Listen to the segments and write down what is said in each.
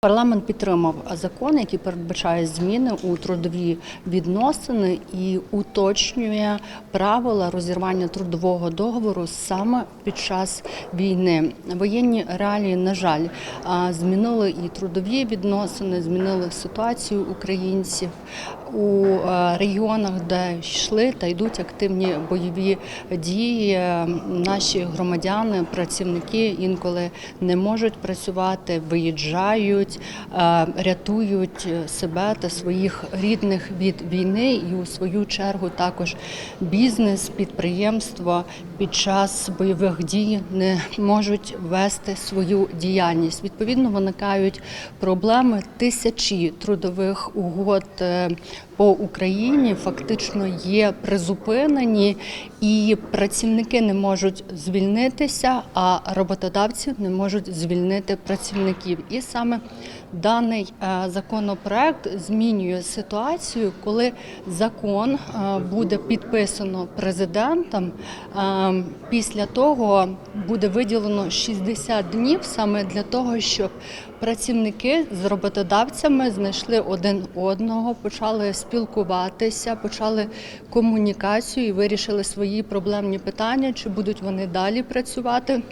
Парламент підтримав закон, який передбачає зміни у трудові відносини і уточнює правила розірвання трудового договору саме під час війни. Воєнні реалії, на жаль, змінили і трудові відносини, змінили ситуацію українців у регіонах, де йшли та йдуть активні бойові дії. Наші громадяни, працівники інколи не можуть працювати, виїжджають, е, рятують себе та своїх рідних від війни, і у свою чергу також бізнес, підприємства під час бойових дій не можуть вести свою діяльність. Відповідно, виникають проблеми тисячі трудових угод е, по Україні фактично є призупинені, і працівники не можуть звільнитися, а роботодавці не можуть звільнити працівників. І саме даний е, законопроект змінює ситуацію, коли закон е, буде підписано президентом. е, Після того буде виділено 60 днів саме для того, щоб працівники з роботодавцями знайшли один одного, почали спілкуватися, почали комунікацію і вирішили свої проблемні питання, чи будуть вони далі працювати.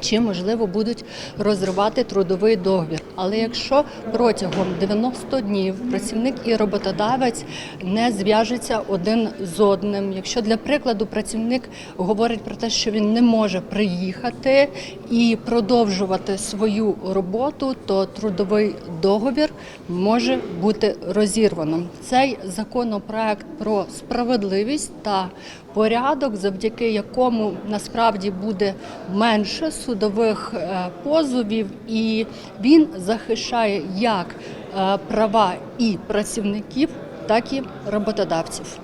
Чи можливо будуть розривати трудовий договір? Але якщо протягом 90 днів працівник і роботодавець не зв'яжуться один з одним, якщо для прикладу працівник говорить про те, що він не може приїхати і продовжувати свою роботу, то трудовий договір може бути розірваним. Цей законопроект про справедливість та порядок, завдяки якому насправді буде менше судових е, позовів, і він захищає як е, права і працівників, так і роботодавців.